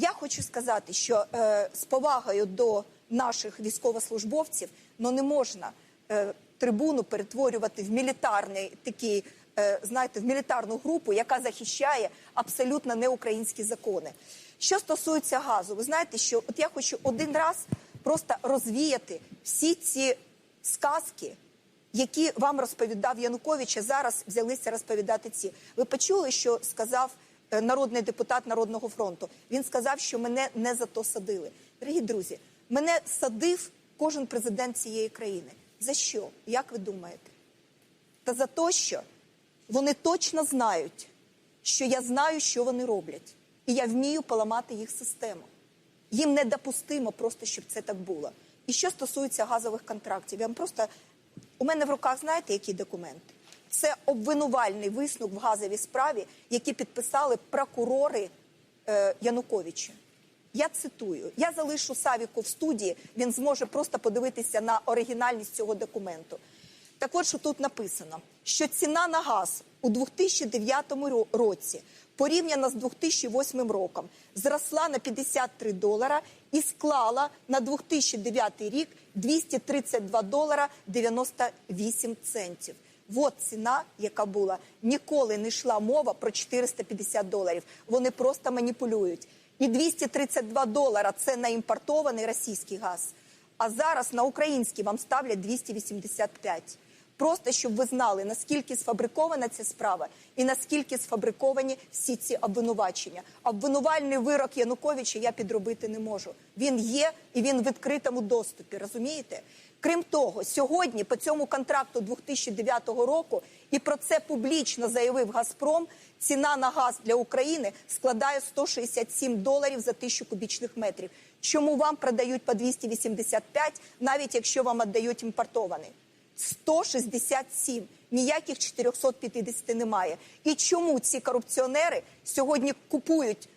Я хочу сказати, що е, з повагою до наших військовослужбовців ну не можна е, трибуну перетворювати в мілітарний такий, е, знаєте, в мілітарну групу, яка захищає абсолютно неукраїнські закони. Що стосується газу, ви знаєте, що от я хочу один раз просто розвіяти всі ці сказки, які вам розповідав Янукович, а зараз взялися розповідати ці. Ви почули, що сказав народний депутат Народного фронту? Він сказав, що мене не за то садили. Дорогі друзі, мене садив кожен президент цієї країни. За що? Як ви думаєте? Та за те, що вони точно знають, що я знаю, що вони роблять, і я вмію поламати їх систему. Їм недопустимо просто, щоб це так було. І що стосується газових контрактів, я вам просто у мене в руках знаєте, які документи? Це обвинувальний висновок в газовій справі, які підписали прокурори е, Януковича. Я цитую: я залишу Савіку в студії, він зможе просто подивитися на оригінальність цього документу. Так от, що тут написано, що ціна на газ у 2009 році порівняно з 2008 роком зросла на 53 долара і склала на 2009 рік 232 долара 98 центів. От ціна, яка була. Ніколи не йшла мова про 450 доларів. Вони просто маніпулюють. І 232 долара це на імпортований російський газ. А зараз на український вам ставлять 285. Просто щоб ви знали, наскільки сфабрикована ця справа і наскільки сфабриковані всі ці обвинувачення. Обвинувальний вирок Януковича я підробити не можу. Він є і він в відкритому доступі. Розумієте? Крім того, сьогодні по цьому контракту 2009 року, і про це публічно заявив Газпром. Ціна на газ для України складає 167 доларів за тисячу кубічних метрів. Чому вам продають по 285, навіть якщо вам віддають імпортований? 167. Ніяких 450 немає. І чому ці корупціонери сьогодні купують?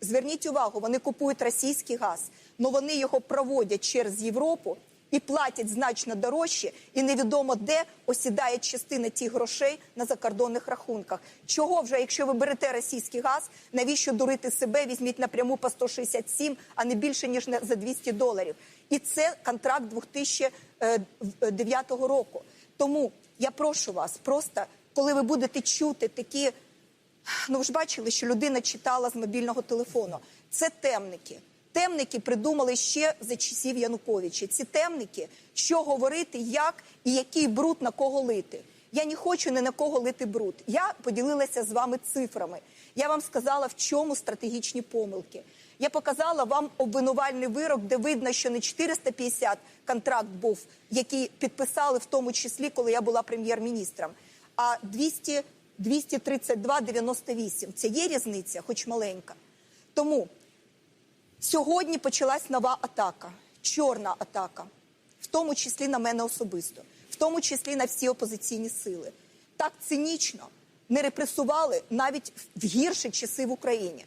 Зверніть увагу, вони купують російський газ, але вони його проводять через Європу і платять значно дорожче, і невідомо де осідає частина тих грошей на закордонних рахунках. Чого вже, якщо ви берете російський газ, навіщо дурити себе? Візьміть напряму по 167, а не більше ніж за 200 доларів. І це контракт 2009 року. Тому я прошу вас, просто коли ви будете чути такі. Ну, ви ж бачили, що людина читала з мобільного телефону. Це темники. Темники придумали ще за часів Януковича. Ці темники, що говорити, як і який бруд на кого лити. Я не хочу ні на кого лити бруд. Я поділилася з вами цифрами. Я вам сказала, в чому стратегічні помилки. Я показала вам обвинувальний вирок, де видно, що не 450 контракт був, який підписали в тому числі, коли я була прем'єр-міністром, а 200 232,98. Це є різниця, хоч маленька. Тому сьогодні почалась нова атака, чорна атака, в тому числі на мене особисто, в тому числі на всі опозиційні сили. Так цинічно не репресували навіть в гірші часи в Україні.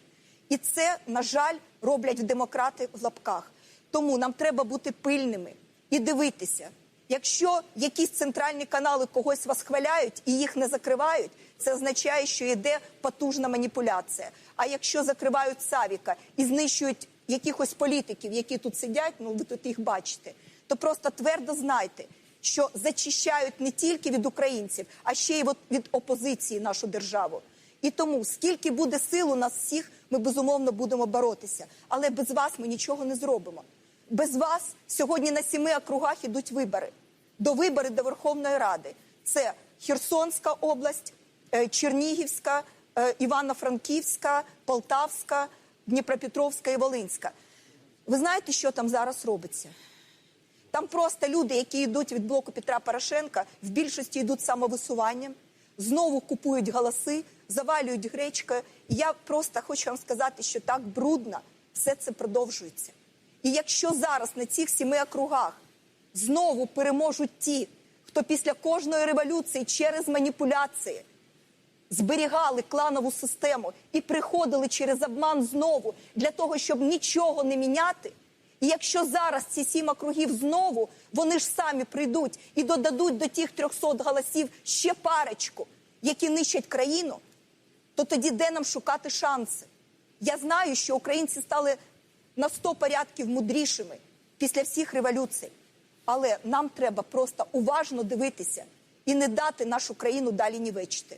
І це, на жаль, роблять демократи в лапках. Тому нам треба бути пильними і дивитися. Якщо якісь центральні канали когось восхваляють і їх не закривають, це означає, що йде потужна маніпуляція. А якщо закривають Савіка і знищують якихось політиків, які тут сидять, ну ви тут їх бачите, то просто твердо знайте, що зачищають не тільки від українців, а ще й від опозиції нашу державу. І тому, скільки буде сил у нас всіх, ми безумовно будемо боротися. Але без вас ми нічого не зробимо. Без вас сьогодні на сіми округах ідуть вибори. До вибори до Верховної Ради. Це Херсонська область, е, Чернігівська, е, Івано-Франківська, Полтавська, Дніпропетровська і Волинська. Ви знаєте, що там зараз робиться? Там просто люди, які йдуть від блоку Петра Порошенка, в більшості йдуть самовисуванням, знову купують голоси, завалюють гречкою. І я просто хочу вам сказати, що так брудно все це продовжується. І якщо зараз на цих сіми округах знову переможуть ті, хто після кожної революції через маніпуляції зберігали кланову систему і приходили через обман знову для того, щоб нічого не міняти. І якщо зараз ці сім округів знову вони ж самі прийдуть і додадуть до тих 300 голосів ще парочку, які нищать країну, то тоді де нам шукати шанси? Я знаю, що українці стали на 100 порядків мудрішими після всіх революцій. Але нам треба просто уважно дивитися і не дати нашу країну далі нівечити.